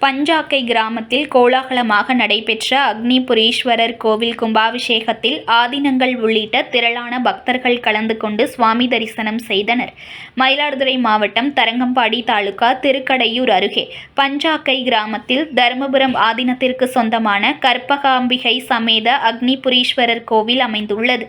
பஞ்சாக்கை கிராமத்தில் கோலாகலமாக நடைபெற்ற அக்னிபுரீஸ்வரர் கோவில் கும்பாபிஷேகத்தில் ஆதினங்கள் உள்ளிட்ட திரளான பக்தர்கள் கலந்து கொண்டு சுவாமி தரிசனம் செய்தனர். மயிலாடுதுறை மாவட்டம் தரங்கம்பாடி தாலுகா திருக்கடையூர் அருகே பஞ்சாக்கை கிராமத்தில் தருமபுரம் ஆதினத்திற்கு சொந்தமான கற்பகாம்பிகை சமேத அக்னிபுரீஸ்வரர் கோவில் அமைந்துள்ளது.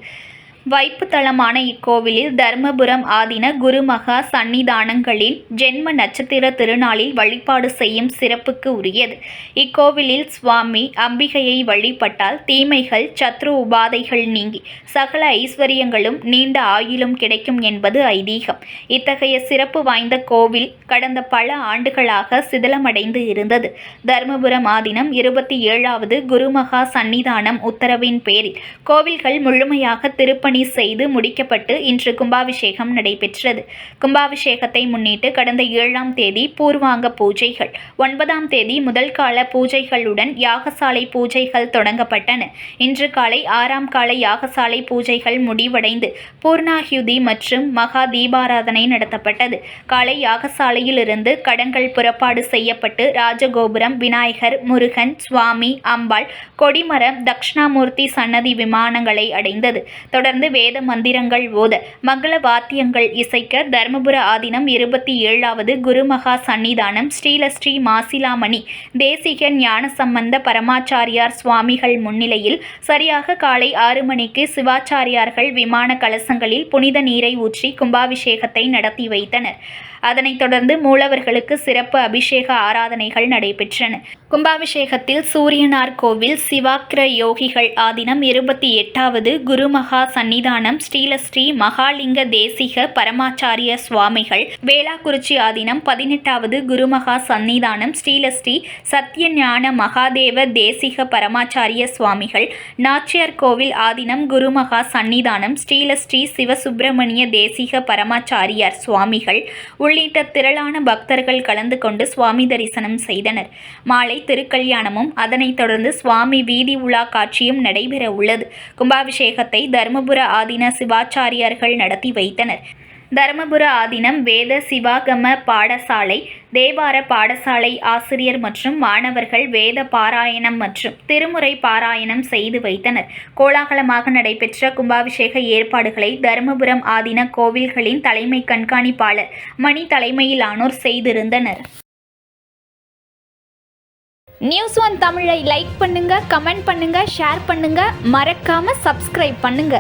வைப்புத்தலமான இக்கோவிலில் தர்மபுரம் ஆதீன குருமகா சன்னிதானங்களில் ஜென்ம நட்சத்திர திருநாளில் வழிபாடு செய்யும் சிறப்புக்கு உரியது. இக்கோவிலில் சுவாமி அம்பிகையை வழிபட்டால் தீமைகள் சத்ரு உபாதைகள் நீங்கி சகல ஐஸ்வர்யங்களும் நீண்ட ஆயுளும் கிடைக்கும் என்பது ஐதீகம். இத்தகைய சிறப்பு வாய்ந்த கோவில் கடந்த பல ஆண்டுகளாக சிதிலமடைந்து இருந்தது. தர்மபுரம் ஆதீனம் இருபத்தி ஏழாவது குருமகா சன்னிதானம் உத்தரவின் பேரில் கோவில்கள் முழுமையாக திருப்பணி செய்து முடிக்கப்பட்டு இன்று கும்பாபிஷேகம் நடைபெற்றது. கும்பாபிஷேகத்தை முன்னிட்டு கடந்த ஏழாம் தேதி பூர்வாங்க பூஜைகள். ஒன்பதாம் தேதி முதல் கால பூஜைகளுடன் யாகசாலை பூஜைகள் தொடங்கப்பட்டன. இன்று காலை ஆறாம் கால யாகசாலை பூஜைகள் முடிவடைந்து பூர்ணாஹுதி மற்றும் மகா தீபாராதனை நடத்தப்பட்டது. காலை யாகசாலையிலிருந்து கடங்கள் புறப்பாடு செய்யப்பட்டு ராஜகோபுரம் விநாயகர் முருகன் சுவாமி அம்பாள் கொடிமரம் தக்ஷணாமூர்த்தி சன்னதி விமானங்களை அடைந்தது. தொடர்ந்து வேத மந்திரங்கள் ஓத மங்கள வாத்தியங்கள் இசைக்க தர்மபுர ஆதீனம் இருபத்தி ஏழாவது குருமகா சன்னிதானம் ஸ்ரீலஸ்ரீ மாசிலாமணி தேசிக ஞான சம்பந்த பரமாச்சாரியார் சுவாமிகள் முன்னிலையில் சரியாக காலை ஆறு மணிக்கு சிவாச்சாரியார்கள் விமான கலசங்களில் புனித நீரை ஊற்றி கும்பாபிஷேகத்தை நடத்தி வைத்தனர். அதனைத் தொடர்ந்து மூலவர்களுக்கு சிறப்பு அபிஷேக ஆராதனைகள் நடைபெற்றன. கும்பாபிஷேகத்தில் சூரியனார் கோவில் சிவாக்கிர யோகிகள் ஆதீனம் இருபத்தி எட்டாவது குருமகா சன்னி சன்னிதானம் ஸ்ரீலஸ்ரீ மகாலிங்க தேசிக பரமாச்சாரிய சுவாமிகள். வேளாக்குறிச்சி ஆதீனம் பதினெட்டாவது குருமகா சன்னிதானம் ஸ்ரீலஸ்ரீ சத்யஞான மகாதேவ தேசிக பரமாச்சாரிய சுவாமிகள். நாச்சியார் கோவில் ஆதீனம் குருமகா சன்னிதானம் ஸ்ரீலஸ்ரீ சிவசுப்பிரமணிய தேசிக பரமாச்சாரியார் சுவாமிகள். உள்ளிட்ட திரளான பக்தர்கள் கலந்து கொண்டு சுவாமி தரிசனம் செய்தனர். மாலை திருக்கல்யாணமும் அதனைத் தொடர்ந்து சுவாமி வீதி உலா காட்சியும் நடைபெற உள்ளது. கும்பாபிஷேகத்தை தருமபுர ஆதீன சிவாச்சாரியார்கள் நடத்தி வைத்தனர். தருமபுர ஆதீனம் வேத சிவாகம பாடசாலை தேவார பாடசாலை ஆசிரியர் மற்றும் மாணவர்கள் வேத பாராயணம் மற்றும் திருமுறை பாராயணம் செய்து வைத்தனர். கோலாகலமாக நடைபெற்ற கும்பாபிஷேக ஏற்பாடுகளை தருமபுரம் ஆதீன கோவில்களின் தலைமை கண்காணிப்பாளர் மணி தலைமையிலானோர் செய்திருந்தனர். நியூஸ் ஒன் தமிழை லைக் பண்ணுங்க கமெண்ட் பண்ணுங்க ஷேர் பண்ணுங்க. மறக்காம சப்ஸ்கிரைப் பண்ணுங்க.